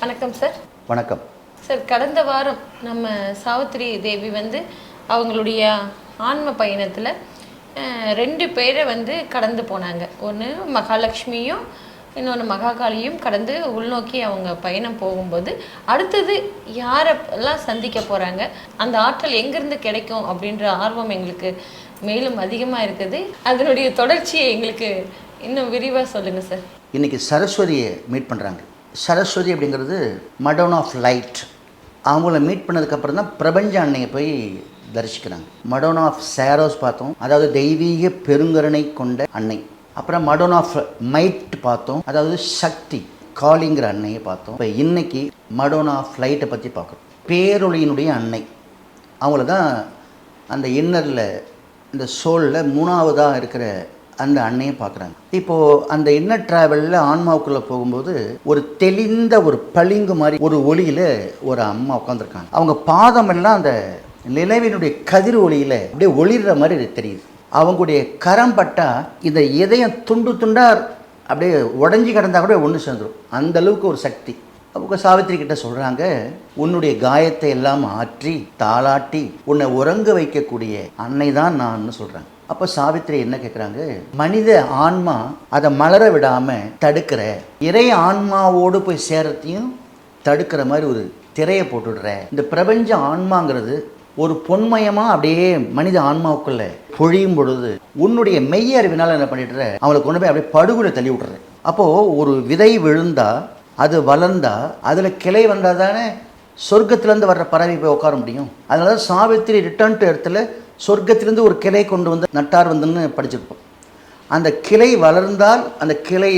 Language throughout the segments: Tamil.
வணக்கம் சார். வணக்கம். சார் கடந்த வாரம் நம்ம சாவித்திரி தேவி வந்து அவங்களுடைய ஆன்ம பயணத்தில் ரெண்டு பேரை வந்து கடந்து போனாங்க. ஒன்று மகாலட்சுமியும் இன்னொன்று மகாகாளியும் கடந்து உள்நோக்கி அவங்க பயணம் போகும்போது அடுத்தது யாரெல்லாம் சந்திக்க போகிறாங்க அந்த ஆற்றல் எங்கேருந்து கிடைக்கும் அப்படின்ற ஆர்வம் எங்களுக்கு மேலும் அதிகமாக இருக்குது. அதனுடைய தொடர்ச்சியை எங்களுக்கு இன்னும் விரிவாக சொல்லுங்கள் சார். இன்னைக்கு சரஸ்வதியை மீட் பண்ணுறாங்க சரஸ்வதி அப்படிங்கிறது மடோன் ஆஃப் லைட் அவங்கள மீட் பண்ணதுக்கப்புறம் தான் பிரபஞ்ச அன்னையை போய் தரிசிக்கிறாங்க. மடோன் ஆஃப் சேரோஸ் பார்த்தோம். அதாவது தெய்வீக பெருங்கருணை கொண்ட அன்னை. அப்புறம் மடோன் ஆஃப் மைட் பார்த்தோம். அதாவது சக்தி காலிங்கிற அன்னையை பார்த்தோம். இப்போ இன்னைக்கு மடோன் ஆஃப் லைட்டை பற்றி பார்க்குறோம். பேரொழியினுடைய அன்னை. அவங்கள தான் அந்த இன்னரில் இந்த சோலில் மூணாவதாக இருக்கிற அந்த அன்னையை பார்க்குறாங்க. இப்போது அந்த இன்னர் ட்ராவலில் ஆன்மாவுக்குள்ளே போகும்போது ஒரு தெளிந்த ஒரு பளிங்கு மாதிரி ஒரு ஒளியில் ஒரு அம்மா உட்காந்துருக்காங்க அவங்க பாதமெல்லாம் அந்த நிலவினுடைய கதிர் ஒளியில் அப்படியே ஒளிர்ற மாதிரி தெரியுது. அவங்களுடைய கரம் பட்டால் இந்த இதயம் துண்டு துண்டாக அப்படியே உடஞ்சி கிடந்தா கூட ஒன்று சேர்ந்துடும் அந்த அளவுக்கு ஒரு சக்தி. அவங்க சாவித்திரி கிட்ட சொல்கிறாங்க உன்னுடைய காயத்தை எல்லாம் ஆற்றி தாளாட்டி உன்னை உறங்க வைக்கக்கூடிய அன்னை தான் நான் சொல்கிறேன் அப்போ சாவித்திரி என்ன கேட்குறாங்க மனித ஆன்மா அதை மலர விடாமல் தடுக்கிற இறை ஆன்மாவோடு போய் சேரத்தையும் தடுக்கிற மாதிரி ஒரு திரையை போட்டுடுற. இந்த பிரபஞ்ச ஆன்மாங்கிறது ஒரு பொன்மயமாக அப்படியே மனித ஆன்மாவுக்குள்ள பொழியும் பொழுது உன்னுடைய மெய்ய அறிவினால் என்ன பண்ணிடுற? அவளை கொண்டு போய் அப்படியே படுகுல தள்ளி விட்டுற. அப்போது ஒரு விதை விழுந்தா அது வளர்ந்தா அதில் கிளை வந்தால் தானே சொர்க்கத்துலேருந்து வர்ற பறவை போய் உட்கார முடியும். அதனால தான் சாவித்திரி ரிட்டர்ன் டு இடத்துல சொர்க்கத்திலேருந்து ஒரு கிளை கொண்டு வந்து நட்டார் வந்துன்னு படிச்சிருப்போம். அந்த கிளை வளர்ந்தால் அந்த கிளை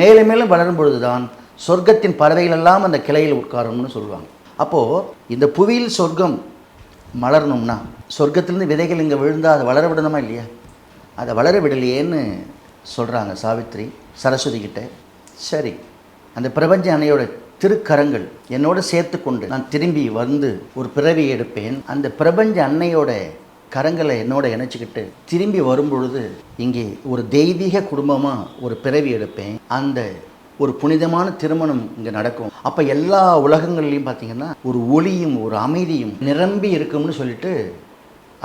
மேலும் மேலும் வளரும் பொழுது தான் சொர்க்கத்தின் பறவைகள் எல்லாம் அந்த கிளையில் உட்காரணும்னு சொல்லுவாங்க. அப்போது இந்த புவியில் சொர்க்கம் மலரணும்னா சொர்க்கத்திலேருந்து விதைகள் இங்கே விழுந்தால் அதை வளர விடணுமா இல்லையா? அதை வளர விடலையேன்னு சொல்கிறாங்க சாவித்ரி சரஸ்வதி கிட்ட. சரி அந்த பிரபஞ்ச அன்னையோட திருக்கரங்கள் என்னோட சேர்த்து கொண்டு நான் திரும்பி வந்து ஒரு பிறவி எடுப்பேன். அந்த பிரபஞ்ச அன்னையோட கரங்களை என்னோட இணைச்சிக்கிட்டு திரும்பி வரும்பொழுது இங்கே ஒரு தெய்வீக குடும்பமாக ஒரு பிறவி எடுப்பேன். அந்த ஒரு புனிதமான திருமணம் இங்கே நடக்கும். அப்போ எல்லா உலகங்கள்லையும் பார்த்தீங்கன்னா ஒரு ஒளியும் ஒரு அமைதியும் நிரம்பி இருக்கும்னு சொல்லிட்டு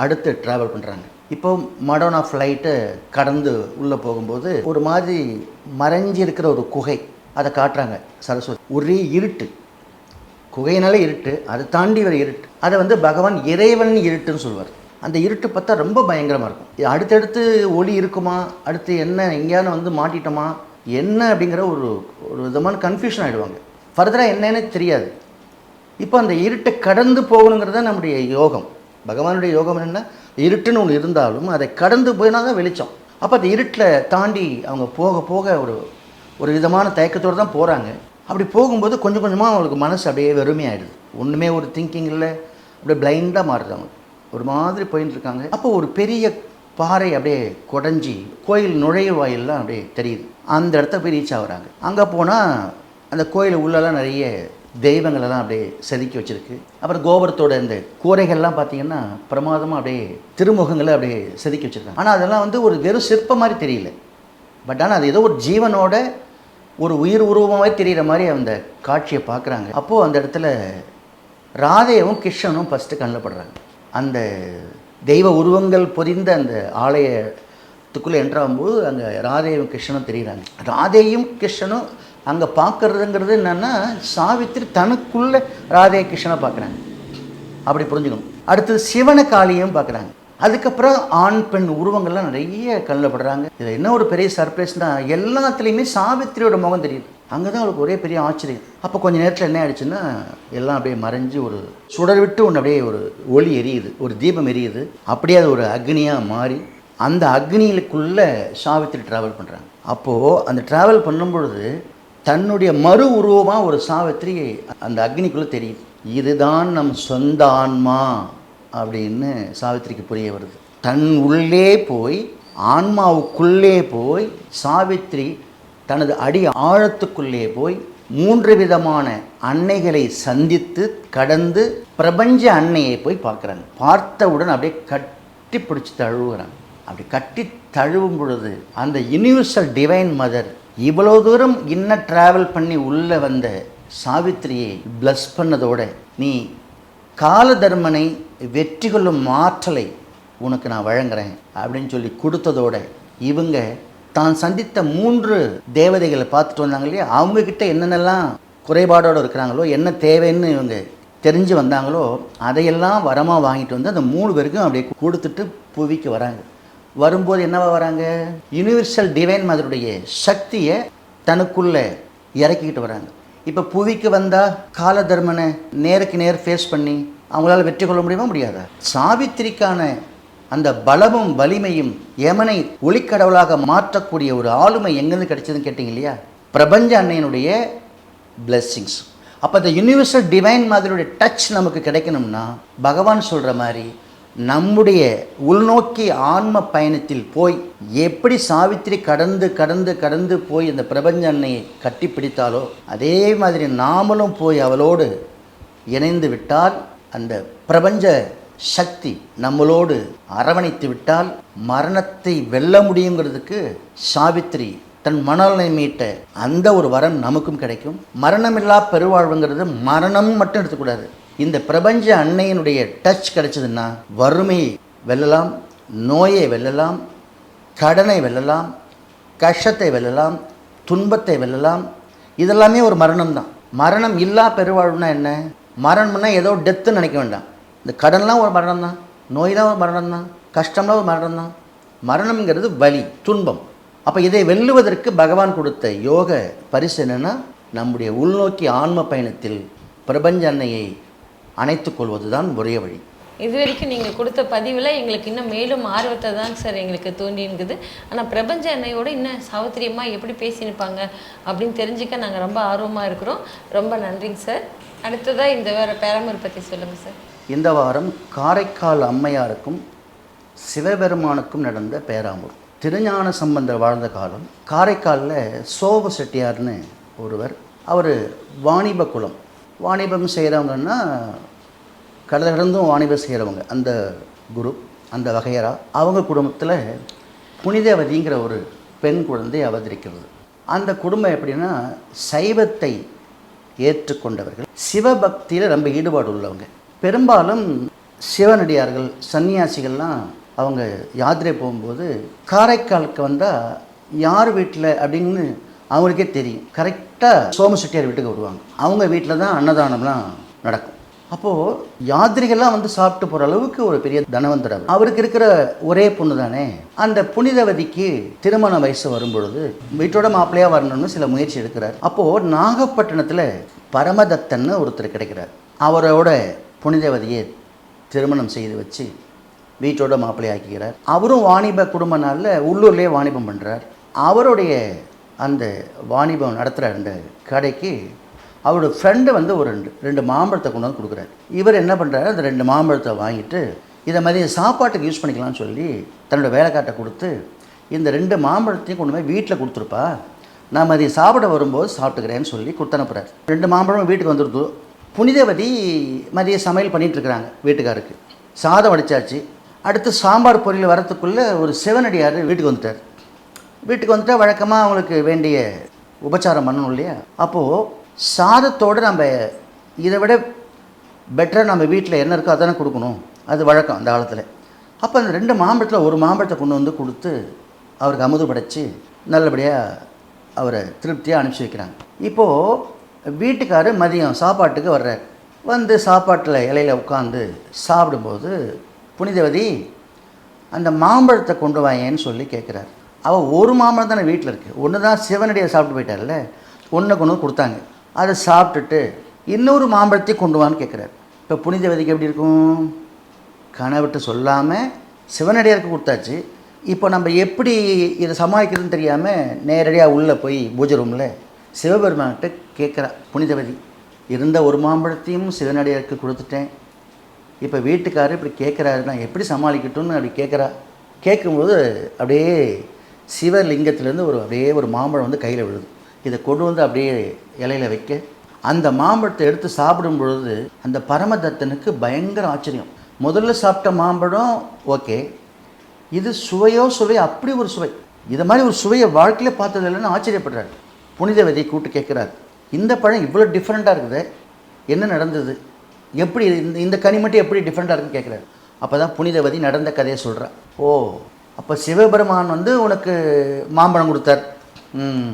அடுத்து ட்ராவல் பண்ணுறாங்க இப்போ மடோன் ஆஃப் லைட்டை கடந்து உள்ளே போகும்போது ஒரு மாதிரி மறைஞ்சி இருக்கிற ஒரு குகை அதை காட்டுறாங்க சரஸ்வதி. ஒரே இருட்டு. குகையினால இருட்டு அதை தாண்டி வர இருட்டு. அதை வந்து பகவான் இறைவன் இருட்டுன்னு சொல்வார். அந்த இருட்டு பார்த்தா ரொம்ப பயங்கரமாக இருக்கும். இது அடுத்தடுத்து ஒளி இருக்குமா? அடுத்து என்ன எங்கேயானு வந்து மாட்டிட்டோமா? என்ன அப்படிங்கிற ஒரு ஒரு விதமான கன்ஃபியூஷன் ஆகிடுவாங்க ஃபர்தராக என்னன்னு தெரியாது. இப்போ அந்த இருட்டை கடந்து போகணுங்கிறது தான் நம்முடைய யோகம். பகவானுடைய யோகம் என்னென்னா இருட்டுன்னு ஒன்று இருந்தாலும் அதை கடந்து போயினா தான் வெளிச்சம். அப்போ அந்த இருட்டில் தாண்டி அவங்க போக போக ஒரு ஒரு விதமான தயக்கத்தோடு தான் போகிறாங்க அப்படி போகும்போது கொஞ்சம் கொஞ்சமாக அவங்களுக்கு மனசு அப்படியே வெறுமையாயிடுது. ஒன்றுமே ஒரு திங்கிங் இல்லை. அப்படியே பிளைண்டாக மாறுது அவங்க ஒரு மாதிரி போயின்னு இருக்காங்க அப்போ ஒரு பெரிய பாறை அப்படியே குடஞ்சி கோயில் நுழைவாயிலெலாம் அப்படியே தெரியுது. அந்த இடத்த போய் ரீச் ஆகுறாங்க. அங்கே போனால் அந்த கோயில் உள்ளெல்லாம் நிறைய தெய்வங்களெல்லாம் அப்படியே செதுக்கி வச்சுருக்கு. அப்புறம் கோபுரத்தோட இந்த கூரைகள்லாம் பார்த்தீங்கன்னா பிரமாதமாக அப்படியே திருமுகங்களை அப்படியே செதுக்கி வச்சுருக்காங்க. ஆனால் அதெல்லாம் வந்து ஒரு வெறும் சிற்பம் மாதிரி தெரியல. பட் ஆனால் அது ஏதோ ஒரு ஜீவனோட ஒரு உயிர் உருவமாகவே தெரிகிற மாதிரி அந்த காட்சியை பார்க்குறாங்க. அப்போது அந்த இடத்துல ராதேவும் கிருஷ்ணனும் ஃபஸ்ட்டு கண்ணில் படுறாங்க. அந்த தெய்வ உருவங்கள் பொதிந்த அந்த ஆலயத்துக்குள்ளே என்ட்ராகும்போது அங்கே ராதேவும் கிருஷ்ணனும் தெரிகிறாங்க ராதேயும் கிருஷ்ணனும் அங்கே பார்க்கறதுங்கிறது என்னென்னா சாவித்திரி தனக்குள்ளே ராதே கிருஷ்ணனை பார்க்குறாங்க அப்படி புரிஞ்சுக்கணும். அடுத்தது சிவன காளியும் பார்க்குறாங்க அதுக்கப்புறம் ஆண் பெண் உருவங்கள்லாம் நிறைய கண்ணில் படுறாங்க. இதில் என்ன ஒரு பெரிய சர்ப்ரைஸ்னால் எல்லாத்துலேயுமே சாவித்திரியோட முகம் தெரியுது. அங்கே தான் அவளுக்கு ஒரே பெரிய ஆச்சரியம். அப்போ கொஞ்ச நேரத்தில் என்ன ஆயிடுச்சுன்னா எல்லாம் அப்படியே மறைஞ்சு ஒரு சுடர் விட்டு ஒன்று அப்படியே ஒரு ஒளி எரியுது ஒரு தீபம் எரியுது. அப்படியே அது ஒரு அக்னியாக மாறி அந்த அக்னியிலுக்குள்ளே சாவித்திரி ட்ராவல் பண்ணுறாங்க அப்போது அந்த ட்ராவல் பண்ணும்பொழுது தன்னுடைய மறு உருவமாக ஒரு சாவித்திரி அந்த அக்னிக்குள்ளே தெரியுது. இதுதான் நம் சொந்த ஆன்மா அப்படின்னு சாவித்திரிக்கு புரிய வருது. தன் உள்ளே போய் ஆன்மாவுக்குள்ளே போய் சாவித்திரி தனது அடி ஆழத்துக்குள்ளே போய் மூன்று விதமான அன்னைகளை சந்தித்து கடந்து பிரபஞ்ச அன்னையை போய் பார்க்குறாங்க பார்த்தவுடன் அப்படியே கட்டி பிடிச்சி தழுவுறாங்க அப்படி கட்டி தழுவும் பொழுது அந்த யுனிவர்சல் டிவைன் மதர் இவ்வளோ தூரம் இன்ன ட்ராவல் பண்ணி உள்ளே வந்த சாவித்திரியை ப்ளஸ் பண்ணதோட நீ காலதர்மனை வெற்றி கொள்ளும் ஆற்றலை உனக்கு நான் வழங்குறேன் அப்படின்னு சொல்லி கொடுத்ததோட இவங்க தான் சந்தித்த மூன்று தேவதைகளை பார்த்துட்டு வந்தாங்க இல்லையா? அவங்கக்கிட்ட என்னென்னலாம் குறைபாடோடு இருக்கிறாங்களோ என்ன தேவைன்னு இவங்க தெரிஞ்சு வந்தாங்களோ அதையெல்லாம் வரமாக வாங்கிட்டு வந்து அந்த மூணு பேருக்கும் அப்படியே கொடுத்துட்டு புவிக்கு வராங்க. வரும்போது என்னவா வராங்க? யுனிவர்சல் டிவைன் மதருடைய சக்தியை தனக்குள்ளே இறக்கிக்கிட்டு வராங்க. இப்போ புவிக்கு வந்தால் கால தர்மனை நேருக்கு நேர் ஃபேஸ் பண்ணி அவங்களால வெற்றி கொள்ள முடியுமா? முடியாதா? சாவித்திரிக்கான அந்த பலமும் வலிமையும் யமனை ஒளிக்கடவுளாக மாற்றக்கூடிய ஒரு ஆளுமை எங்கேருந்து கிடைச்சதுன்னு கேட்டிங்க இல்லையா? பிரபஞ்ச அன்னையினுடைய பிளெஸ்ஸிங்ஸ் அப்போ அந்த யூனிவர்சல் டிவைன் மாதிரியுடைய டச் நமக்கு கிடைக்கணும்னா பகவான் சொல்கிற மாதிரி நம்முடைய உள்நோக்கி ஆன்ம பயணத்தில் போய் எப்படி சாவித்திரி கடந்து கடந்து கடந்து போய் அந்த பிரபஞ்ச அன்னையை கட்டி பிடித்தாலோ அதே மாதிரி நாமளும் போய் அவளோடு இணைந்து விட்டால் அந்த பிரபஞ்ச சக்தி நம்மளோடு அரவணைத்து விட்டால் மரணத்தை வெல்ல முடியுங்கிறதுக்கு சாவித்திரி தன் மனநலனை மீட்ட அந்த ஒரு வரம் நமக்கும் கிடைக்கும். மரணமில்லா பெருவாழ்வுங்கிறது மரணம் மட்டும் எடுத்துக்கூடாது. இந்த பிரபஞ்ச அன்னையினுடைய டச் கிடைச்சதுன்னா வறுமையை வெல்லலாம் நோயை வெல்லலாம் கடனை வெல்லலாம் கஷ்டத்தை வெல்லலாம் துன்பத்தை வெல்லலாம். இதெல்லாமே ஒரு மரணம் தான் மரணம் இல்லா பெருவாழ்வுனா என்ன? மரணம்னா ஏதோ டெத்துன்னு நினைக்க வேண்டாம். இந்த கடன்லாம் ஒரு மரணம் தான் நோயெலாம் ஒரு மரணம் தான் கஷ்டம்லாம் ஒரு மரணம் தான் மரணம்ங்கிறது வலி துன்பம். அப்போ இதை வெல்லுவதற்கு பகவான் கொடுத்த யோக பரிசு என்னென்னா நம்முடைய உள்நோக்கி ஆன்ம பயணத்தில் பிரபஞ்ச அன்னையை அணைத்துக் கொள்வது தான் ஒரே வழி. இது வரைக்கும் நீங்கள் கொடுத்த பதிவில் எங்களுக்கு இன்னும் மேலும் ஆர்வத்தை தாங்க சார் எங்களுக்கு தோண்டியிருக்குது ஆனால் பிரபஞ்ச அன்னையோட இன்னும் சாவித்திரியம்மா எப்படி பேசியிருப்பாங்க அப்படின்னு தெரிஞ்சுக்க நாங்கள் ரொம்ப ஆர்வமாக இருக்கிறோம். ரொம்ப நன்றிங்க சார். அடுத்ததாக இந்த வேறு பேரமூர் பற்றி சொல்லுங்கள் சார். இந்த வாரம் காரைக்கால் அம்மையாருக்கும் சிவபெருமானுக்கும் நடந்த பேராமூர் திருஞான சம்பந்தர் வாழ்ந்த காலம் காரைக்காலில் சோப செட்டியார்னு ஒருவர் அவர் வாணிப குலம். வாணிபம் செய்கிறவங்கன்னா கடல் கடந்தும் வாணிபம் செய்கிறவங்க அந்த குரு அந்த வகையரா அவங்க குடும்பத்தில் புனிதவதிங்கிற ஒரு பெண் குழந்தை அவதரிக்கிறது. அந்த குடும்பம் எப்படின்னா சைவத்தை ஏற்றுக்கொண்டவர்கள். சிவபக்தியில் ரொம்ப ஈடுபாடு உள்ளவங்க பெரும்பாலும் சிவனடியார்கள் சன்னியாசிகள்லாம் அவங்க யாத்திரை போகும்போது காரைக்காலுக்கு வந்தால் யார் வீட்டில் அப்படின்னு அவங்களுக்கே தெரியும். கரெக்டாக சோமசெட்டியார் வீட்டுக்கு வருவாங்க. அவங்க வீட்டில் தான் அன்னதானம்லாம் நடக்கும். அப்போது யாத்திரிகள்லாம் வந்து சாப்பிட்டு போகிற அளவுக்கு ஒரு பெரிய தனவந்தர் அவருக்கு இருக்கிற ஒரே பொண்ணு தானே. அந்த புனிதவதிக்கு திருமண வயசு வரும்பொழுது வீட்டோட மாப்பிள்ளையாக வரணும்னு சில முயற்சி எடுக்கிறார். அப்போது நாகப்பட்டினத்தில் பரமதத்தன்னு ஒருத்தர் கிடைக்கிறார். அவரோட புனிதவதியை திருமணம் செய்து வச்சு வீட்டோட மாப்பிள்ளையாக்கிறார் அவரும் வாணிப குடும்ப நாளில் உள்ளூர்லேயே வாணிபம் பண்ணுறார் அவருடைய அந்த வாணிபம் நடத்துகிற அந்த கடைக்கு. அவரோட ஃப்ரெண்டு வந்து ஒரு ரெண்டு ரெண்டு மாம்பழத்தை கொண்டு வந்து கொடுக்குறாரு. இவர் என்ன பண்ணுறாரு அந்த ரெண்டு மாம்பழத்தை வாங்கிட்டு இதை மாதிரி சாப்பாட்டுக்கு யூஸ் பண்ணிக்கலாம்னு சொல்லி தன்னோட வேலைக்காட்டை கொடுத்து இந்த ரெண்டு மாம்பழத்தையும் கொண்டு போய் வீட்டில் கொடுத்துருப்பா. நான் மதியம் சாப்பிட வரும்போது சாப்பிட்டுக்கிறேன்னு சொல்லி கொடுத்தனுப்புறாரு ரெண்டு மாம்பழம் வீட்டுக்கு வந்துடுது புனிதவதி மதிய சமையல் பண்ணிகிட்ருக்குறாங்க வீட்டுக்காருக்கு. சாதம் வடித்தாச்சு அடுத்து சாம்பார் பொரியல் வரத்துக்குள்ளே ஒரு சிவனடியார் வீட்டுக்கு வந்துட்டார். வீட்டுக்கு வந்துட்டா வழக்கமாக அவங்களுக்கு வேண்டிய உபச்சாரம் பண்ணணும் இல்லையா? அப்போது சாதத்தோடு நம்ம இதை விட பெட்டராக நம்ம வீட்டில் என்ன இருக்கோ அதானே கொடுக்கணும். அது வழக்கம் அந்த காலத்தில் அப்போ அந்த ரெண்டு மாம்பழத்தில் ஒரு மாம்பழத்தை கொண்டு வந்து கொடுத்து அவருக்கு அமுது படைச்சு நல்லபடியாக அவரை திருப்தியாக அனுப்பிச்சி வைக்கிறாங்க. இப்போது வீட்டுக்காரு மதியம் சாப்பாட்டுக்கு வர்றார். வந்து சாப்பாட்டில் இலையில உட்காந்து சாப்பிடும்போது புனிதவதி அந்த மாம்பழத்தை கொண்டு வாங்கன்னு சொல்லி கேட்குறாரு. அவள் ஒரு மாம்பழம் தானே வீட்டில் இருக்குது ஒன்று தான் சிவனடியை சாப்பிட்டு போயிட்டார்ல. ஒன்று கொண்டு வந்து கொடுத்தாங்க. அதை சாப்பிட்டுட்டு இன்னொரு மாம்பழத்தையும் கொண்டு வான்னு கேட்குறாரு. இப்போ புனிதவதிக்கு எப்படி இருக்கும்? கனவிட்டு சொல்லாமல் சிவனடியாருக்கு கொடுத்தாச்சு. இப்போ நம்ம எப்படி இதை சமாளிக்கிறதுன்னு தெரியாமல் நேரடியாக உள்ளே போய் பூஜை ரூமில் சிவபெருமான்கிட்ட கேட்குறா புனிதவதி இருந்த ஒரு மாம்பழத்தையும் சிவனடியாருக்கு கொடுத்துட்டேன். இப்போ வீட்டுக்காரர் இப்படி கேட்குறாரு நான் எப்படி சமாளிக்கட்டும்னு அப்படி கேட்குறா. கேட்கும்போது அப்படியே சிவலிங்கத்திலேருந்து ஒரு அப்படியே ஒரு மாம்பழம் வந்து கையில் விழுது. இதை கொண்டு வந்து அப்படியே இலையில வைக்க. அந்த மாம்பழத்தை எடுத்து சாப்பிடும் பொழுது அந்த பரமதத்தனுக்கு பயங்கர ஆச்சரியம். முதல்ல சாப்பிட்ட மாம்பழம் ஓகே. இது சுவையோ சுவை அப்படி ஒரு சுவை. இதை மாதிரி ஒரு சுவையை வாழ்க்கையில் பார்த்தது இல்லைன்னு ஆச்சரியப்படுறாரு. புனிதவதியை கூப்பிட்டு கேட்குறாரு. இந்த பழம் இவ்வளோ டிஃப்ரெண்ட்டாக இருக்குது. என்ன நடந்தது? எப்படி இந்த இந்த கனி மட்டும் எப்படி டிஃப்ரெண்ட்டாக இருக்குன்னு கேட்குறாரு. அப்போ தான் புனிதவதி நடந்த கதையை சொல்கிறா ஓ அப்போ சிவபெருமான் வந்து உனக்கு மாம்பழம் கொடுத்தார். ம்.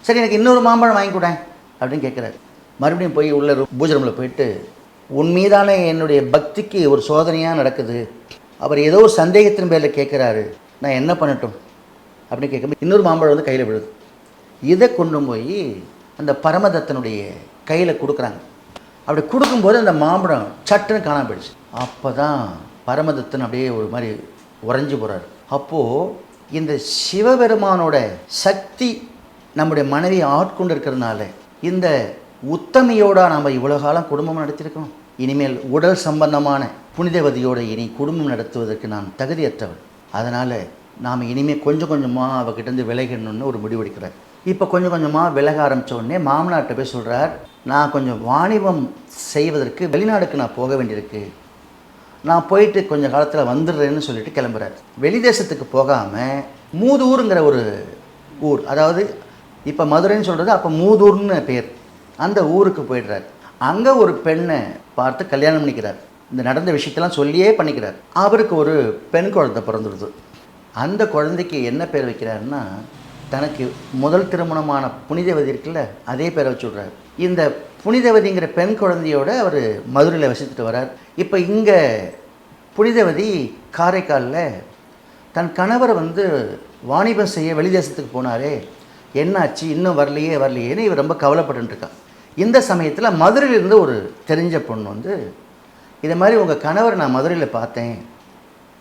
சரி எனக்கு இன்னொரு மாம்பழம் வாங்கி கொடேன் அப்படின்னு கேட்குறாரு. மறுபடியும் போய் உள்ள ரூ- பூஜை ரூமில் போயிட்டு உன் மீதான என்னுடைய பக்திக்கு ஒரு சோதனையாக நடக்குது. அவர் ஏதோ ஒரு சந்தேகத்தின் பேரில் கேட்குறாரு. நான் என்ன பண்ணட்டும்? அப்படின்னு கேட்கும்போது இன்னொரு மாம்பழம் வந்து கையில் விழுது. இதை கொண்டு போய் அந்த பரமதத்தனுடைய கையில் கொடுக்குறாங்க. அப்படி கொடுக்கும்போது அந்த மாம்பழம் சட்டுன்னு காணாம போயிடுச்சு. அப்போ தான் பரமதத்தன் அப்படியே ஒரு மாதிரி உறைஞ்சி போகிறார் அப்போது இந்த சிவபெருமானோட சக்தி நம்முடைய மனைவி ஆட்கொண்டு இருக்கிறதுனால இந்த உத்தமையோட நாம் இவ்வளோ காலம் குடும்பம் நடத்தியிருக்கோம் இனிமேல் உடல் சம்பந்தமான புனிதவதியோடு இனி குடும்பம் நடத்துவதற்கு நான் தகுதியற்றவர் அதனால் நாம் இனிமேல் கொஞ்சம் கொஞ்சமாக அவகிட்டேருந்து விலகணும்னு ஒரு முடிவெடுக்கிறார். இப்போ கொஞ்சம் கொஞ்சமாக விலக ஆரம்பிச்ச உடனே மாமனார்கிட்ட போய் சொல்கிறார் நான் கொஞ்சம் வாணிபம் செய்வதற்கு வெளிநாடுக்கு நான் போக வேண்டியிருக்கு. நான் போயிட்டு கொஞ்சம் காலத்தில் வந்துடுறேன்னு சொல்லிட்டு கிளம்புறாரு. வெளிதேசத்துக்கு போகாமல் மூதூருங்கிற ஒரு ஊர் அதாவது இப்போ மதுரைன்னு சொல்கிறது அப்போ மூதூர்னு பேர். அந்த ஊருக்கு போயிடுறாரு. அங்கே ஒரு பெண்ணை பார்த்து கல்யாணம் பண்ணிக்கிறார். இந்த நடந்த விஷயத்தெல்லாம் சொல்லியே பண்ணிக்கிறார். அவருக்கு ஒரு பெண் குழந்தை பிறந்துடுது. அந்த குழந்தைக்கு என்ன பேர் வைக்கிறாருன்னா தனக்கு முதல் திருமணமான புனிதவதி இருக்குல்ல அதே பேரை வச்சு விட்றாரு. இந்த புனிதவதிங்கிற பெண் குழந்தையோட அவர் மதுரையில் வசித்துட்டு வரார் இப்போ இங்கே புனிதவதி காரைக்காலில் தன் கணவர் வந்து வாணிபம் செய்ய வெளிதேசத்துக்கு போனாரே என்னாச்சு இன்னும் வரலையே வரலையேன்னு இவர் ரொம்ப கவலைப்பட்டுருக்கான் இருக்கா இந்த சமயத்தில் மதுரையிலேருந்து ஒரு தெரிஞ்ச பொண்ணு வந்து இதை மாதிரி உங்கள் கணவர் நான் மதுரையில் பார்த்தேன்.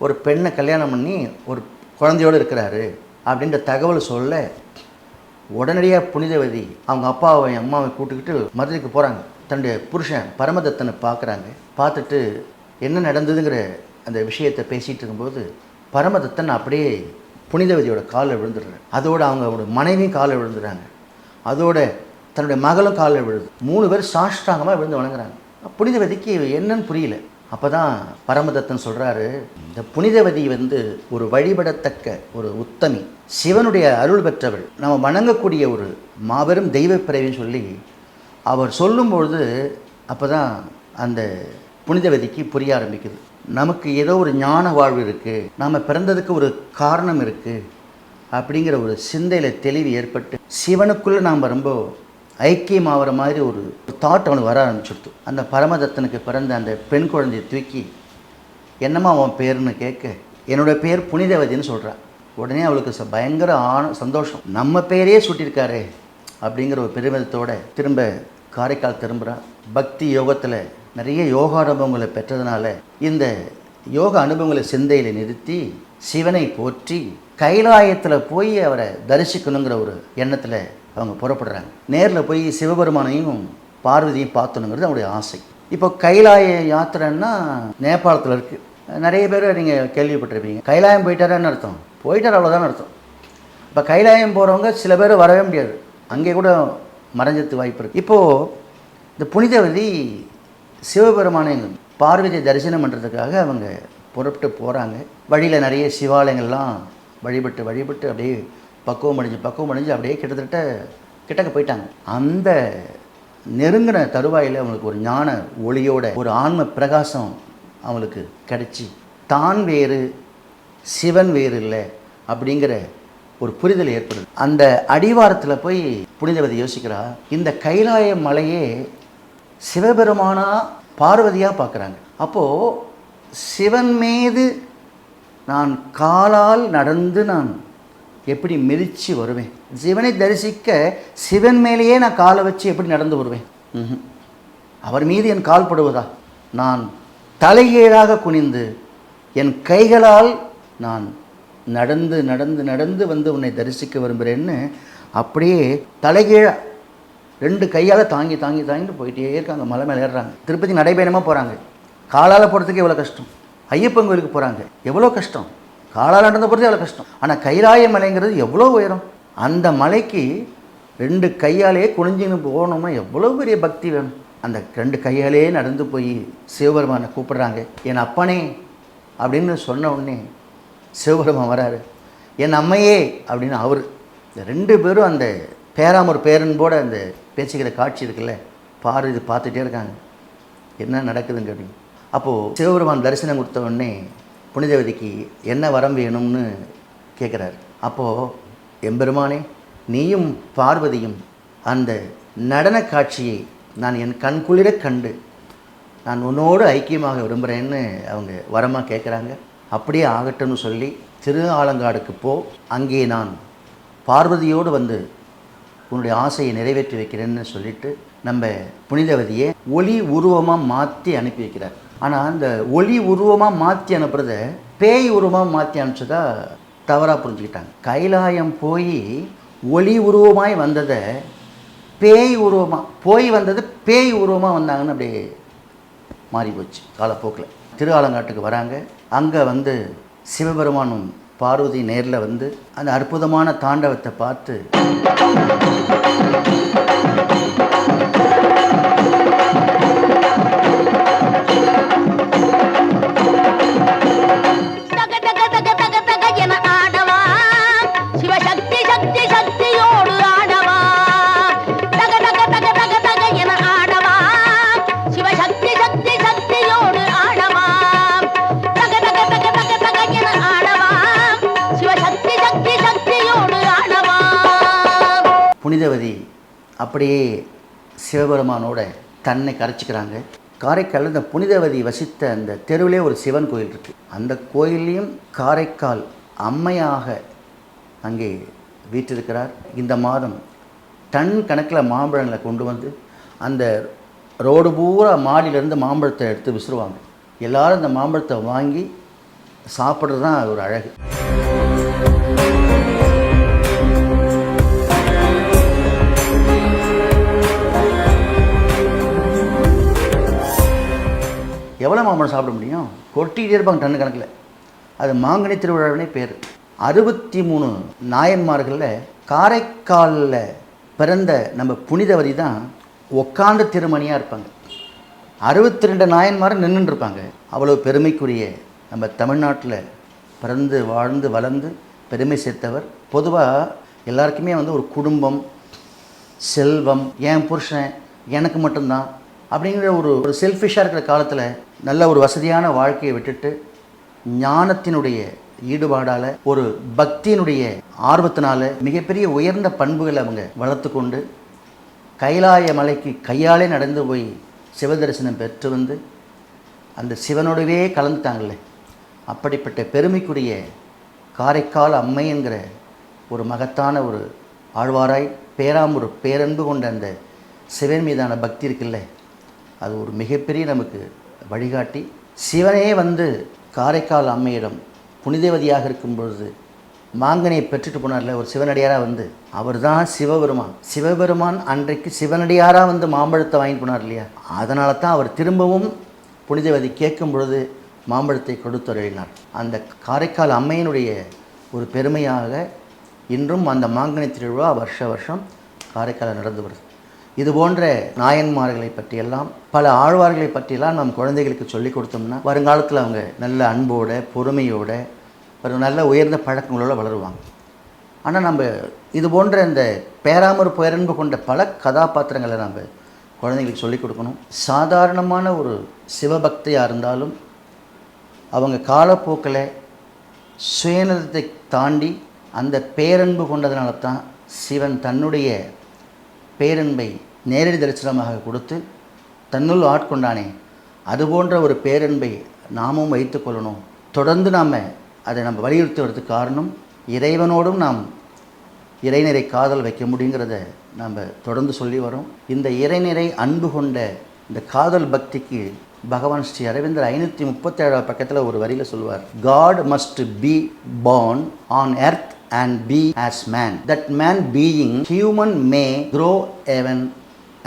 ஒரு பெண்ணை கல்யாணம் பண்ணி ஒரு குழந்தையோடு இருக்கிறாரு. அப்படின்ற தகவல் சொல்ல உடனடியாக புனிதவதி அவங்க அப்பாவை அம்மாவை கூட்டுக்கிட்டு மதுரைக்கு போகிறாங்க தன்னுடைய புருஷன் பரமதத்தனை பார்க்குறாங்க. பார்த்துட்டு என்ன நடந்ததுங்கிற அந்த விஷயத்தை பேசிகிட்டு இருக்கும்போது பரமதத்தன் அப்படியே புனிதவதியோட காலில் விழுந்துடுறாரு. அதோடு அவங்களோட மனைவியும் காலில் விழுந்துடுறாங்க. அதோட தன்னுடைய மகளும் காலில் விழுது. மூணு பேர் சாஷ்டாங்கமாக விழுந்து வணங்குறாங்க. புனிதவதிக்கு என்னன்னு புரியல. அப்போ தான் பரமதத்தன் சொல்கிறாரு இந்த புனிதவதி வந்து ஒரு வழிபடத்தக்க ஒரு உத்தமி. சிவனுடைய அருள் பெற்றவள். நம்ம வணங்கக்கூடிய ஒரு மாபெரும் தெய்வ பிறவின்னு சொல்லி அவர் சொல்லும்பொழுது அப்போ தான் அந்த புனிதவதிக்கு புரிய ஆரம்பிக்குது. நமக்கு ஏதோ ஒரு ஞான வாழ்வு இருக்குது நாம் பிறந்ததுக்கு ஒரு காரணம் இருக்குது அப்படிங்கிற ஒரு சிந்தையில் தெளிவு ஏற்பட்டு சிவனுக்குள்ளே நாம் ரொம்ப ஐக்கியமாகிற மாதிரி ஒரு தாட் அவனுக்கு வர ஆரம்பிச்சுடுத்து. அந்த பரமதத்தனுக்கு பிறந்த அந்த பெண் குழந்தையை தூக்கி என்னம்மா அவன் பேர்னு கேட்க? என்னோட பேர் புனிதவதின்னு சொல்கிறான் உடனே அவளுக்கு ச- பயங்கர ஆன சந்தோஷம். நம்ம பேரையே சுட்டியிருக்காரு அப்படிங்கிற ஒரு பெருமிதத்தோட திரும்ப காரைக்கால் திரும்புகிறான் பக்தி யோகத்தில் நிறைய யோகா அனுபவங்களை பெற்றதுனால இந்த யோக அனுபவங்களை சிந்தையில் நிறுத்தி சிவனை போற்றி கைலாயத்தில் போய் அவரை தரிசிக்கணுங்கிற ஒரு எண்ணத்தில் அவங்க புறப்படுறாங்க. நேரில் போய் சிவபெருமானையும் பார்வதியும் பார்த்தணுங்கிறது அவருடைய ஆசை. இப்போ கைலாய யாத்திரைன்னா நேபாளத்தில் இருக்குது நிறைய பேர் நீங்கள் கேள்விப்பட்டிருப்பீங்க. கைலாயம் போயிட்டாரன்னு அர்த்தம். போயிட்டார் அவ்வளோதான் அர்த்தம். இப்போ கைலாயம் போகிறவங்க சில பேர் வரவே முடியாது. அங்கே கூட மறைஞ்சது வாய்ப்பு இருக்குது இப்போது இந்த புனிதவதி சிவபெருமானை பார்வதியை தரிசனம் பண்ணுறதுக்காக அவங்க புறப்பட்டு போகிறாங்க வழியில் நிறைய சிவாலயங்கள்லாம் வழிபட்டு வழிபட்டு அப்படியே பக்குவம் அடைஞ்சு பக்குவம் அடைஞ்சு அப்படியே கிட்டத்தட்ட கிட்டக்க போயிட்டாங்க. அந்த நெருங்கின தருவாயில் அவங்களுக்கு ஒரு ஞான ஒளியோட ஒரு ஆன்ம பிரகாசம் அவங்களுக்கு கிடைச்சி தான் வேறு சிவன் வேறு இல்லை அப்படிங்கிற ஒரு புரிதல் ஏற்படுது. அந்த அடிவாரத்தில் போய் புனிதவதி யோசிக்கிறா இந்த கைலாய மலையே சிவபெருமானா பார்வதியாக பார்க்குறாங்க அப்போது சிவன் மீது நான் காலால் நடந்து நான் எப்படி மிதிச்சு வருவேன்? சிவனை தரிசிக்க சிவன் மேலேயே நான் காலை வச்சு எப்படி நடந்து வருவேன். அவர் மீது என் கால் படுவதா? நான் தலைகீழாக குனிந்து என் கைகளால் நான் நடந்து நடந்து நடந்து வந்து உன்னை தரிசிக்க விரும்புகிறேன்னு அப்படியே தலைகீழ ரெண்டு கையால் தாங்கி தாங்கி தாங்கிட்டு போயிட்டே இருக்காங்க. மலை மேலே ஏறுறாங்க. திருப்பதி நடைபயணமாக போகிறாங்க காலால் போகிறதுக்கு எவ்வளோ கஷ்டம். ஐயப்பன் கோயிலுக்கு போகிறாங்க எவ்வளோ கஷ்டம்? காலால் நடந்து போகிறது எவ்வளோ கஷ்டம். ஆனால் கைலாய மலைங்கிறது எவ்வளோ உயரம்? அந்த மலைக்கு ரெண்டு கையாலே குனிஞ்சின்னு போகணும்னா எவ்வளோ பெரிய பக்தி வேணும்? அந்த ரெண்டு கையாலே நடந்து போய் சிவபெருமானை கூப்பிட்றாங்க. என் அப்பனே அப்படின்னு சொன்ன உடனே சிவபெருமான் வராரு. என் அம்மையே அப்படின்னு அவர். ரெண்டு பேரும் அந்த பேராமூர் பேரன்போட அந்த பேசிக்கிற காட்சி இருக்குல்ல பாரு இது பார்த்துட்டே இருக்காங்க. என்ன நடக்குதுன்னு கேட்டீங்க. அப்போது சிவபெருமான் தரிசனம் கொடுத்த உடனே புனிதவதிக்கு என்ன வரம் வேணும்னு கேட்குறாரு அப்போது எம்பெருமானே நீயும் பார்வதியும் அந்த நடன காட்சியை நான் என் கண்குளிர கண்டு நான் உன்னோடு ஐக்கியமாக விரும்புகிறேன்னு அவங்க வரமாக கேட்குறாங்க அப்படியே ஆகட்டும்னு சொல்லி திரு ஆலங்காடுக்கு போ. அங்கே நான் பார்வதியோடு வந்து உன்னுடைய ஆசையை நிறைவேற்றி வைக்கிறேன்னு சொல்லிட்டு நம்ம புனிதவதியை ஒளி உருவமாக மாற்றி அனுப்பி வைக்கிறார். ஆனால் அந்த ஒளி உருவமாக மாற்றி அனுப்புறத பேய் உருவமாக மாற்றி அனுப்பிச்சதா தவறாக புரிஞ்சுக்கிட்டாங்க. கைலாயம் போய் ஒளி உருவமாய் வந்ததை பேய் உருவமாக போய் வந்தது பேய் உருவமாக வந்தாங்கன்னு அப்படியே மாறி போச்சு காலப்போக்கில். திரு ஆலங்காட்டுக்கு வராங்க. அங்கே வந்து சிவபெருமானும் பார்வதி நேரில் வந்து அந்த அற்புதமான தாண்டவத்தை பார்த்து புனிதவதி அப்படியே சிவபெருமானோட தன்னை கரைச்சிக்கிறாங்க. காரைக்காலில் இந்த புனிதவதி வசித்த அந்த தெருவிலே ஒரு சிவன் கோயில் இருக்குது அந்த கோயிலையும் காரைக்கால் அம்மையாக அங்கே வீற்றிருக்கிறார். இந்த மாதம் டன் கணக்கில் மாம்பழங்களை கொண்டு வந்து அந்த ரோடு பூரா மாடியிலேருந்து மாம்பழத்தை எடுத்து விசிறுவாங்க எல்லாரும் அந்த மாம்பழத்தை வாங்கி சாப்பிட்றது தான் ஒரு அழகு. மாம்பழம் சாப்பிட முடியும்? கொட்டிகிட்டே இருப்பாங்க டன்னு கணக்கில். அது மாங்கனி திருவிழாவினே பேர். அறுபத்தி மூணு நாயன்மார்களில் காரைக்காலில் பிறந்த நம்ம புனிதவதி தான் உக்காந்த திருமணியாக இருப்பாங்க. அறுபத்தி ரெண்டு நாயன்மாரும் நின்றுருப்பாங்க இருப்பாங்க அவ்வளோ பெருமைக்குரிய நம்ம தமிழ்நாட்டில் பிறந்து வாழ்ந்து வளர்ந்து பெருமை சேர்த்தவர். பொதுவாக எல்லாருக்குமே வந்து ஒரு குடும்பம் செல்வம் என் புருஷன் எனக்கு மட்டும்தான் அப்படிங்கிற ஒரு ஒரு செல்ஃபிஷாக இருக்கிற காலத்தில் நல்ல ஒரு வசதியான வாழ்க்கையை விட்டுட்டு ஞானத்தினுடைய ஈடுபாடால் ஒரு பக்தியினுடைய ஆர்வத்தினால மிகப்பெரிய உயர்ந்த பண்புகளை அவங்க வளர்த்து கொண்டு கைலாய மலைக்கு கையாலே நடந்து போய் சிவதரிசனம் பெற்று வந்து அந்த சிவனோடவே கலந்துட்டாங்களே. அப்படிப்பட்ட பெருமைக்குரிய காரைக்கால் அம்மை என்கிற ஒரு மகத்தான ஒரு ஆழ்வாராய் பேராமொரு பேரன்பு கொண்ட அந்த சிவன் மீதான பக்தி இருக்குல்ல அது ஒரு மிகப்பெரிய நமக்கு வழிகாட்டி சிவனே வந்து காரைக்கால் அம்மையிடம் புனிதேவதியாக இருக்கும் பொழுது மாங்கனியை பெற்றுட்டு போனார்ல ஒரு சிவனடியாராக வந்து. அவர் தான் சிவபெருமான். சிவபெருமான் அன்றைக்கு சிவனடியாராக வந்து மாம்பழத்தை வாங்கிட்டு போனார் இல்லையா? அதனால தான் அவர் திரும்பவும் புனிதவதி கேட்கும் பொழுது மாம்பழத்தை கொடுத்தருளினார். அந்த காரைக்கால் அம்மையினுடைய ஒரு பெருமையாக இன்றும் அந்த மாங்கனி திருவிழா வருஷ வருஷம் காரைக்காலில் நடந்து வருது. இது போன்ற நாயன்மார்களை பற்றியெல்லாம் பல ஆழ்வார்களை பற்றியெல்லாம் நம் குழந்தைகளுக்கு சொல்லிக் கொடுத்தோம்னா வருங்காலத்தில் அவங்க நல்ல அன்போட பொறுமையோட ஒரு நல்ல உயர்ந்த பழக்கங்களோடு வளருவாங்க. ஆனால் நம்ம இது போன்ற இந்த பேராமர் பேரன்பு கொண்ட பல கதாபாத்திரங்களை நம்ம குழந்தைங்களுக்கு சொல்லிக் கொடுக்கணும். சாதாரணமான ஒரு சிவபக்தியாக இருந்தாலும் அவங்க காலப்போக்கில் சுயநலத்தை தாண்டி அந்த பேரன்பு கொண்டதுனால தான் சிவன் தன்னுடைய பேரன்பை நேரடி தரிசனமாக கொடுத்து தன்னுள் ஆட்கொண்டானே அதுபோன்ற ஒரு பேரன்பை நாமும் வைத்துக்கொள்ளணும் தொடர்ந்து நாம் அதை நம்ம வலியுறுத்துவதற்கு காரணம் இறைவனோடும் நாம் இறைநிறை காதல் வைக்க முடியுங்கிறத நம்ம தொடர்ந்து சொல்லி வரோம். இந்த இறைநிறை அன்பு கொண்ட இந்த காதல் பக்திக்கு பகவான் ஸ்ரீ அரவிந்தர் ஐநூற்றி முப்பத்தேழாவது பக்கத்தில் ஒரு வரியில் சொல்லுவார் God must be born on earth and be as man that man being human may grow even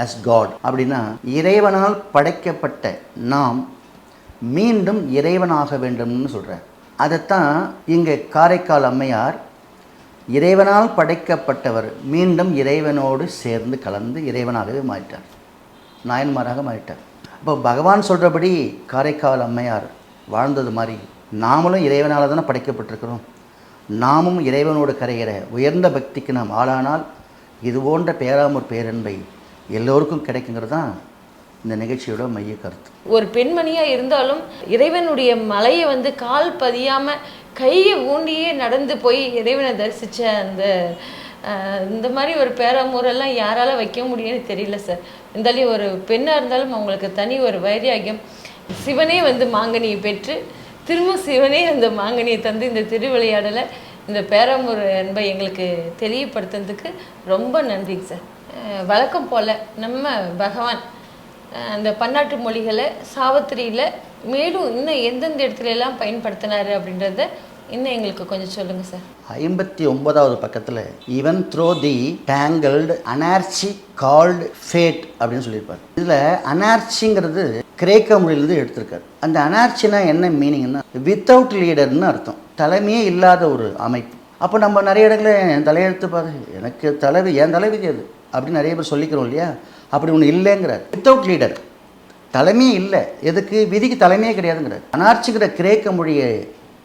as God அப்படின்னா இறைவனால் படைக்கப்பட்ட நாம் மீண்டும் இறைவனாக வேண்டும்னு சொல்கிறேன் அதைத்தான் இங்கே காரைக்கால் அம்மையார் இறைவனால் படைக்கப்பட்டவர் மீண்டும் இறைவனோடு சேர்ந்து கலந்து இறைவனாகவே மாறிட்டார். நாயன்மாராக மாறிட்டார். அப்போ பகவான் சொல்கிறபடி காரைக்கால் அம்மையார் வாழ்ந்தது மாதிரி நாமளும் இறைவனால் தானே படைக்கப்பட்டிருக்கிறோம். நாமும் இறைவனோடு கரைகிற உயர்ந்த பக்திக்கு நாம் ஆளானால் இது போன்ற பேராமூர் பேரன்பை எல்லோருக்கும் கிடைக்குங்கிறது தான் இந்த நிகழ்ச்சியோட மைய கருத்து. ஒரு பெண்மணியாக இருந்தாலும் இறைவனுடைய மலையை வந்து கால் பதியாமல் கையை ஊண்டியே நடந்து போய் இறைவனை தரிசித்த அந்த இந்த மாதிரி ஒரு பேராமூரெல்லாம் யாரால வைக்க முடியும்னு தெரியல சார். இருந்தாலும் ஒரு பெண்ணாக இருந்தாலும் அவங்களுக்கு தனி ஒரு வைராகியம். சிவனே வந்து மாங்கனியை பெற்று திரும்ப சிவனே அந்த மாங்கனியை தந்து இந்த திருவிளையாடலை இந்த பேரமுறை அன்பை எங்களுக்கு தெளிவுபடுத்துனதுக்கு ரொம்ப நன்றிங்க சார். வழக்கம் போல நம்ம பகவான் அந்த பன்னாட்டு மொழிகளை சாவித்திரியில் மேலும் இன்னும் எந்தெந்த இடத்துல எல்லாம் பயன்படுத்தினார் அப்படின்றத இன்னும் எங்களுக்கு கொஞ்சம் சொல்லுங்கள் சார் ஐம்பத்தி ஒன்பதாவது பக்கத்தில் even through the tangled anarchy called fate அப்படின்னு சொல்லியிருப்பார். இதில் அனார்ச்சிங்கிறது கிரேக்க மொழியிலேருந்து எடுத்திருக்காரு. அந்த அனார்ச்சினா என்ன மீனிங்னா வித்தவுட் லீடர்னு அர்த்தம். தலைமையே இல்லாத ஒரு அமைப்பு. அப்போ நம்ம நிறைய இடங்களில் என் தலையெழுத்து பாரு எனக்கு தலைவி என் தலைவிதி அது அப்படின்னு நிறைய பேர் சொல்லிக்கிறோம் இல்லையா? அப்படி ஒன்று இல்லைங்கிறார். வித்தவுட் லீடர் தலைமையே இல்லை. எதுக்கு? விதிக்கு தலைமையே கிடையாதுங்கிறார். அனார்ச்சிங்கிற கிரேக்க மொழியை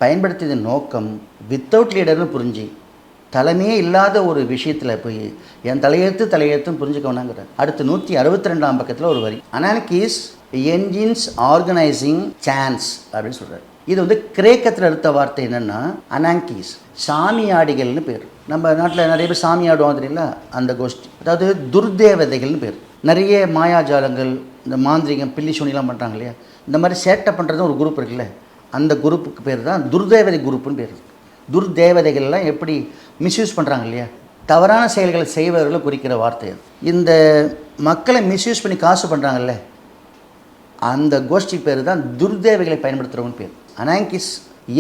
பயன்படுத்தியதன் நோக்கம் வித்தவுட் லீடர்னு புரிஞ்சு தலைமையே இல்லாத ஒரு விஷயத்தில் போய் என் தலையெழுத்து தலையெழுத்தும் புரிஞ்சுக்கணுங்கிறார் அடுத்து நூற்றி அறுபத்தி ரெண்டாம் பக்கத்தில் ஒரு வரி. அனாலிக்கிஸ் என்ஜின்ஸ் ஆர்கனைசிங் சான்ஸ் அப்படின்னு சொல்கிறார் இது வந்து கிரேக்கத்தில் எடுத்த வார்த்தை என்னென்னா அனாங்கிஸ் சாமியாடிகள்னு பேர். நம்ம நாட்டில் நிறைய பேர் சாமி ஆடுவோம் தெரியுங்களா? அந்த கோஷ்டி. அதாவது துர்தேவதைகள்னு பேர். நிறைய மாயாஜாலங்கள் இந்த மாந்திரிகம் பில்லி சோனிலாம் பண்ணுறாங்க இல்லையா? இந்த மாதிரி சேட்டை பண்ணுறது ஒரு குரூப் இருக்குல்ல. அந்த குரூப்புக்கு பேர் தான் துர்தேவதை குரூப்புன்னு பேர். துர்தேவதைகள்லாம் எப்படி மிஸ்யூஸ் பண்ணுறாங்க இல்லையா? தவறான செயல்களை செய்பவர்களை குறிக்கிற வார்த்தை இந்த மக்களை மிஸ்யூஸ் பண்ணி காசு பண்ணுறாங்கல்ல அந்த கோஷ்டி பேர் தான் துர்தேவைகளை பயன்படுத்துகிறவங்க பேர். அனாங்கிஸ்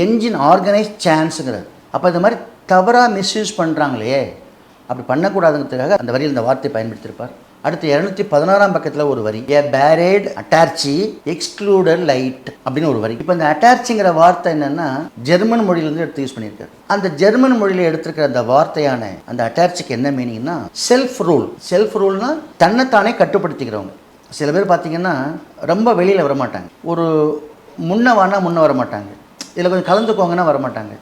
என்ஜின் ஆர்கனைஸ் சான்ஸுங்கிறார் அப்போ இந்த மாதிரி தவறாக மிஸ்யூஸ் பண்ணுறாங்களே அப்படி பண்ணக்கூடாதுங்கிறதுக்காக அந்த வரியில் இந்த வார்த்தை பயன்படுத்தியிருப்பார். அடுத்து இரநூத்தி பதினாறாம் பக்கத்தில் ஒரு வரி. A parade attache excluded light அப்படின்னு ஒரு வரி. இப்போ இந்த அட்டாச்சிங்கிற வார்த்தை என்னன்னா ஜெர்மன் மொழியிலேருந்து எடுத்து யூஸ் பண்ணியிருக்காரு. அந்த ஜெர்மன் மொழியில் எடுத்திருக்கிற அந்த வார்த்தையான அந்த அட்டாச்சிக்கு என்ன மீனிங்னா செல்ஃப் ரூல் செல்ஃப் ரூல்னா தன்னைத்தானே கட்டுப்படுத்திக்கிறவங்க. சில பேர் பார்த்தீங்கன்னா ரொம்ப வெளியில் வர மாட்டாங்க ஒரு முன்ன வானா முன்ன வர மாட்டாங்க இதில் கொஞ்சம் கலந்துக்கோங்கன்னா வர மாட்டாங்க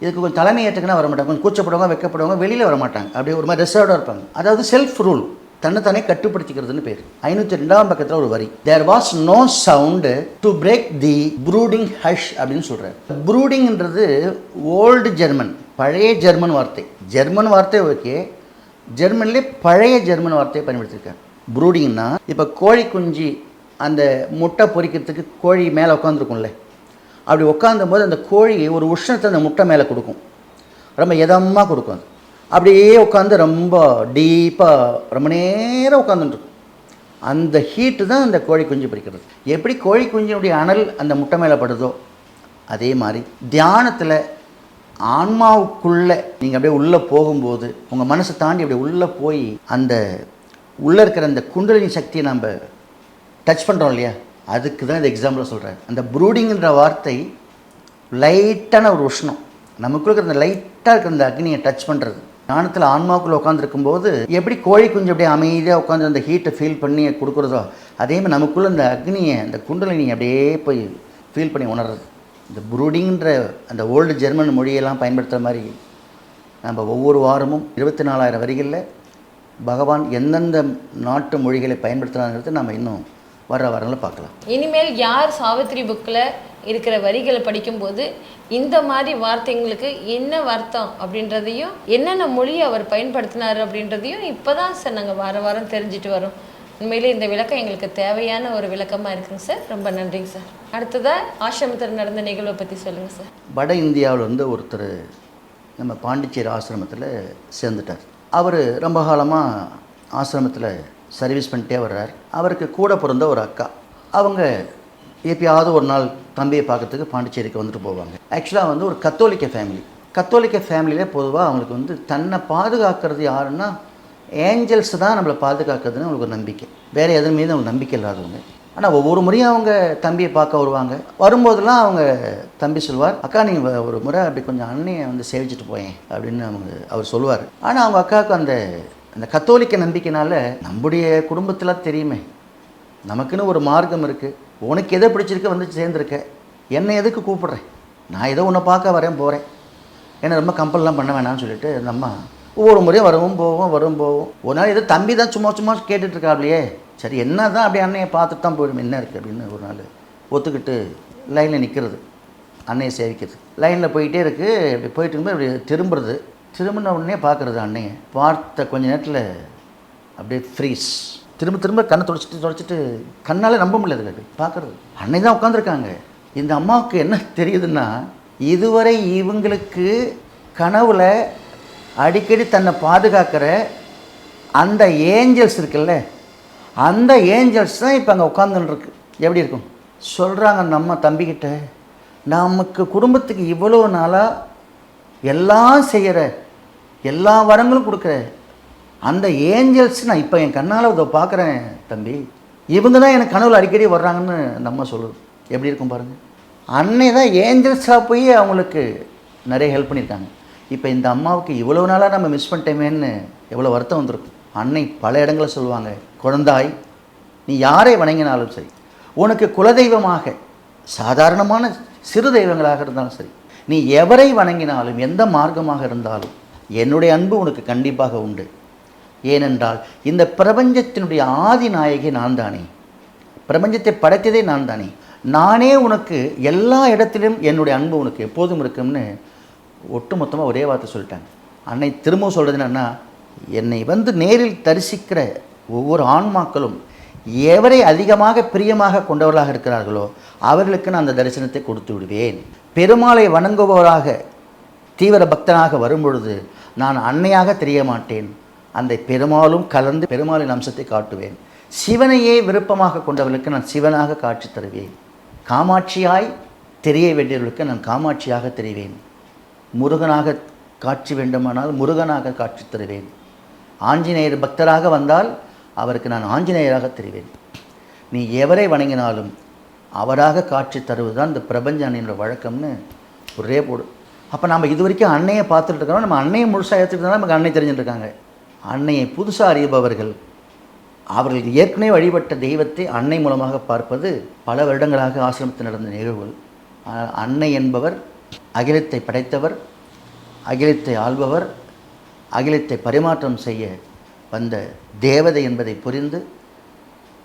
இதுக்கு கொஞ்சம் தலைமை ஏற்றுக்குன்னா வர மாட்டாங்க கொஞ்சம் கூச்சப்படுவாங்க வெக்கப்படுவாங்க வெளியில் வர மாட்டாங்க அப்படியே ஒரு மாதிரி ரிசர்வ்டாக இருப்பாங்க. அதாவது செல்ஃப் ரூல் தன்னைத்தானே கட்டுப்படுத்திக்கிறதுன்னு பேர். ஐநூற்றி ரெண்டாம் பக்கத்தில் ஒரு வரி. There was no sound to break the brooding hush அப்படின்னு சொல்கிறார் ப்ரூடிங்ன்றது ஓல்டு ஜெர்மன் பழைய ஜெர்மன் வார்த்தை. ஜெர்மன் வார்த்தை ஓகே ஜெர்மன்லேயே பழைய ஜெர்மன் வார்த்தையை பயன்படுத்தியிருக்காங்க ப்ரூடிங்னா இப்போ கோழி குஞ்சு அந்த முட்டை பொறிக்கிறதுக்கு கோழி மேலே உட்காந்துருக்கும்ல அப்படி உட்காந்தும் போது அந்த கோழி ஒரு உஷ்ணத்தை அந்த முட்டை மேலே கொடுக்கும். ரொம்ப இதமாக கொடுக்கும் அது. அப்படியே உட்காந்து ரொம்ப டீப்பாக ரொம்ப நேரம் உட்காந்துட்டுருக்கும் அந்த ஹீட்டு தான் அந்த கோழி குஞ்சு பொரிக்கிறது எப்படி கோழி குஞ்சினுடைய அனல் அந்த முட்டை மேலே படுதோ அதே மாதிரி தியானத்தில் ஆன்மாவுக்குள்ளே நீங்கள் அப்படியே உள்ளே போகும்போது உங்கள் மனசை தாண்டி அப்படியே உள்ளே போய் அந்த உள்ளே இருக்கிற அந்த குண்டலினி சக்தியை நம்ம டச் பண்ணுறோம் இல்லையா? அதுக்கு தான் இந்த எக்ஸாம்பிள் சொல்கிறேன் அந்த ப்ரூடிங்கிற வார்த்தை லைட்டான ஒரு உஷ்ணம். நமக்குள்ள இருக்கிற அந்த லைட்டாக இருக்கிற அந்த அக்னியை டச் பண்ணுறது ஞானத்தில் ஆன்மாவுக்குள்ளே உட்காந்துருக்கும் போது எப்படி கோழி குஞ்சு அப்படியே அமைதியாக உட்காந்து அந்த ஹீட்டை ஃபீல் பண்ணி கொடுக்குறதோ அதே மாதிரி நமக்குள்ளே அந்த அக்னியை அந்த குண்டலினியை அப்படியே போய் ஃபீல் பண்ணி உணர்றது. இந்த ப்ரூடிங்கிற அந்த ஓல்டு ஜெர்மன் மொழியெல்லாம் பயன்படுத்துகிற மாதிரி நம்ம ஒவ்வொரு வாரமும் இருபத்தி நாலாயிரம் வரிகளில் பகவான் எந்தெந்த நாட்டு மொழிகளை பயன்படுத்துகிறாங்கிறது நம்ம இன்னும் வர்ற வரங்களை பார்க்கலாம். இனிமேல் யார் சாவித்ரி புக்கில் இருக்கிற வரிகளை படிக்கும்போது இந்த மாதிரி வார்த்தைங்களுக்கு என்ன அர்த்தம் அப்படின்றதையும் என்னென்ன மொழியை அவர் பயன்படுத்தினார் அப்படின்றதையும் இப்போ தான் சார் நாங்கள் வார வாரம் தெரிஞ்சுட்டு வரோம். உண்மையிலே இந்த விளக்கம் எங்களுக்கு தேவையான ஒரு விளக்கமாக இருக்குங்க சார். ரொம்ப நன்றிங்க சார். அடுத்ததாக ஆசிரமத்தில் நடந்த நிகழ்வை பற்றி சொல்லுங்கள் சார். வட இந்தியாவில் வந்து ஒருத்தர் நம்ம பாண்டிச்சேரி ஆசிரமத்தில் சேர்ந்துட்டார். அவர் ரொம்ப காலமாக ஆசிரமத்தில் சர்வீஸ் பண்ணிட்டே வர்றார். அவருக்கு கூட பிறந்த ஒரு அக்கா. அவங்க எப்பயாவது ஒரு நாள் தம்பியை பார்க்கறதுக்கு பாண்டிச்சேரிக்கு வந்துட்டு போவாங்க. ஆக்சுவலாக வந்து ஒரு கத்தோலிக்க ஃபேமிலி கத்தோலிக்க ஃபேமிலியிலே பொதுவாக அவங்களுக்கு வந்து தன்னை பாதுகாக்கிறது யாருன்னா ஏஞ்சல்ஸ் தான் நம்மளை பாதுகாக்கிறதுன்னு அவங்களுக்கு ஒரு நம்பிக்கை. வேறு எதன் மீது அவங்களுக்கு நம்பிக்கை இல்லாதவங்க. ஆனால் ஒவ்வொரு முறையும் அவங்க தம்பியை பார்க்க வருவாங்க. வரும்போதெல்லாம் அவங்க தம்பி சொல்வார் அக்கா நீங்கள் ஒரு முறை அப்படி கொஞ்சம் அண்ணையை வந்து சேவிச்சிட்டு போயேன் அப்படின்னு அவங்க அவர் சொல்லுவார். ஆனால் அவங்க அக்காவுக்கு அந்த அந்த கத்தோலிக்க நம்பிக்கைனால நம்முடைய குடும்பத்தில் தெரியுமே. நமக்குன்னு ஒரு மார்க்கம் இருக்குது உனக்கு எதை பிடிச்சிருக்க வந்து சேர்ந்துருக்க? என்னை எதுக்கு கூப்பிடுறேன் நான் ஏதோ உன்னை பார்க்க வரேன் போகிறேன் ஏன்னா ரொம்ப கம்பல்லாம் பண்ண வேணாம்னு சொல்லிட்டு அந்த அம்மா ஒவ்வொரு முறையும் வரவும் போவோம் வரும் போவோம். ஒரு நாள் ஏதோ தம்பி தான் சும்மா சும்மா கேட்டுட்ருக்காப்லையே சரி என்ன தான் அப்படி அண்ணையை பார்த்துட்டு தான் போயிடும். என்ன இருக்குது அப்படின்னு ஒரு நாள் ஒத்துக்கிட்டு லைனில் நிற்கிறது அன்னையை சேவிக்கிறது. லைனில் போயிட்டே இருக்குது இப்படி போயிட்டு இருக்கும்போது இப்படி திரும்புறது. திரும்பின உடனே பார்க்குறது அன்னையை. பார்த்த கொஞ்ச நேரத்தில் அப்படியே ஃப்ரீஸ் திரும்ப திரும்ப கண்ணை தொடச்சிட்டு தொடச்சிட்டு கண்ணால் நம்ப முடியல அது பார்க்குறது. அன்னை தான் உட்காந்துருக்காங்க இந்த அம்மாவுக்கு என்ன தெரியுதுன்னா இதுவரை இவங்களுக்கு கனவுல அடிக்கடி தன்னை பாதுகாக்கிற அந்த ஏஞ்சல்ஸ் இருக்குல்ல அந்த ஏஞ்சல்ஸ் தான் இப்போ அங்கே உட்காந்துருக்கு எப்படி இருக்கும்? சொல்கிறாங்க நம்ம தம்பிக்கிட்ட நமக்கு குடும்பத்துக்கு இவ்வளோ நாளாக எல்லாம் செய்கிற எல்லா வரங்களும் கொடுக்குற அந்த ஏஞ்சல்ஸ் நான் இப்போ என் கண்ணால் இதை பார்க்குறேன் தம்பி. இவங்க தான் எனக்கு கனவுல அடிக்கடி வர்றாங்கன்னு நம்ம சொல்லுது. எப்படி இருக்கும் பாருங்கள் அன்னை தான் ஏஞ்சல்ஸாக போய் அவங்களுக்கு நிறைய ஹெல்ப் பண்ணியிருக்காங்க. இப்போ இந்த அம்மாவுக்கு இவ்வளோ நாளாக நம்ம மிஸ் பண்ணிட்டோமேன்னு எவ்வளோ வருத்தம் வந்திருக்கும் அன்னை பல இடங்களில் சொல்லுவாங்க. குழந்தாய் நீ யாரை வணங்கினாலும் சரி உனக்கு குலதெய்வமாக சாதாரணமான சிறு தெய்வங்களாக இருந்தாலும் சரி நீ எவரை வணங்கினாலும் எந்த மார்க்கமாக இருந்தாலும் என்னுடைய அன்பு உனக்கு கண்டிப்பாக உண்டு. ஏனென்றால் இந்த பிரபஞ்சத்தினுடைய ஆதி நாயகி நான் தானே பிரபஞ்சத்தை படைத்ததே நான் தானே நானே உனக்கு எல்லா இடத்திலும் என்னுடைய அன்பு உனக்கு எப்போதும் இருக்கும்னு ஒட்டுமொத்தமாக ஒரே வார்த்தை சொல்லிட்டாங்க. அன்னை திரும்பவும் சொல்கிறது என்னன்னா என்னை வந்து நேரில் தரிசிக்கிற ஒவ்வொரு ஆன்மாக்களும் எவரை அதிகமாக பிரியமாக கொண்டவர்களாக இருக்கிறார்களோ அவர்களுக்கு நான் அந்த தரிசனத்தை கொடுத்து விடுவேன். பெருமாளை வணங்குபவராக தீவிர பக்தனாக வரும்பொழுது நான் அன்னையாக தெரிய மாட்டேன். அந்த பெருமாளும் கலந்து பெருமாளின் அம்சத்தை காட்டுவேன். சிவனையே விருப்பமாக கொண்டவர்களுக்கு நான் சிவனாக காட்சி தருவேன். காமாட்சியாய் தெரிய வேண்டியவர்களுக்கு நான் காமாட்சியாக தெரிவேன். முருகனாக காட்சி வேண்டுமானால் முருகனாக காட்சி தருவேன். ஆஞ்சநேயர் பக்தராக வந்தால் அவருக்கு நான் ஆஞ்சநேயராக தெரிவேன். நீ எவரை வணங்கினாலும் அவராக காட்சி தருவதுதான் இந்த பிரபஞ்ச அன்னையோட வழக்கம்னு ஒரே போடு. அப்போ நம்ம இது வரைக்கும் அன்னையை பார்த்துட்டு இருக்கிறோம். நம்ம அன்னையை முழுசாக எடுத்துக்கிட்டு நமக்கு அன்னை தெரிஞ்சுட்டு இருக்காங்க. அன்னையை புதுசாக அறிபவர்கள் அவர்கள் ஏற்கனவே வழிபட்ட தெய்வத்தை அன்னை மூலமாக பார்ப்பது பல வருடங்களாக ஆசிரமத்தில் நடந்த நிகழ்வுகள். அன்னை என்பவர் அகிலத்தை படைத்தவர் அகிலத்தை ஆள்பவர் அகிலத்தை பரிமாற்றம் செய்ய வந்த தேவதை என்பதை புரிந்து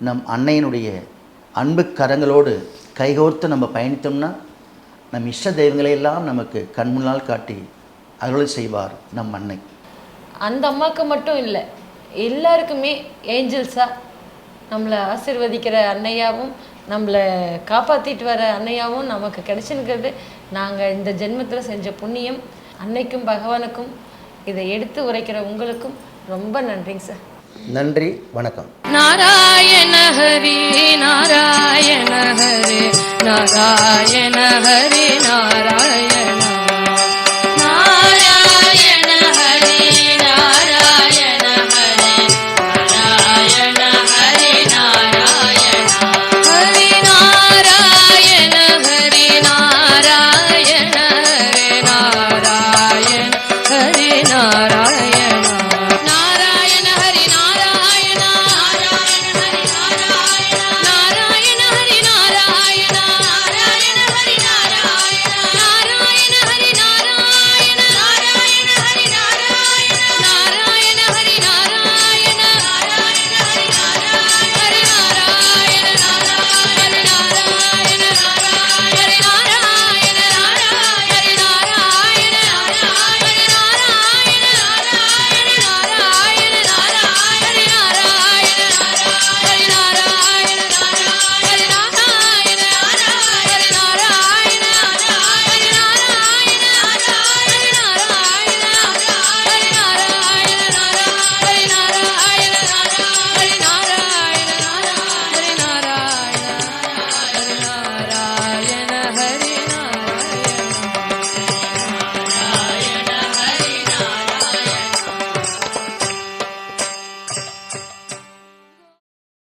நம் அன்னையினுடைய அன்பு கரங்களோடு கைகோர்த்து நம்ம பயணித்தோம்னா நம் இஷ்ட தெய்வங்களை எல்லாம் நமக்கு கண் முன்னால் காட்டி அருள் செய்வார் நம் அன்னை. அந்த அம்மாவுக்கு மட்டும் இல்லை. எல்லாருக்குமே ஏஞ்சல்ஸாக நம்மளை ஆசிர்வதிக்கிற அன்னையாவும் நம்மளை காப்பாற்றிட்டு வர அன்னையாவும் நமக்கு கிடைச்சிருக்கிறது. நாங்கள் இந்த ஜென்மத்தில் செஞ்ச புண்ணியம் அன்னைக்கும் பகவானுக்கும் இதை எடுத்து உரைக்கிற உங்களுக்கும் ரொம்ப நன்றிங்க சார். நன்றி வணக்கம். நாராயண ஹரி நாராயண ஹரி நாராயண ஹரி நாராயண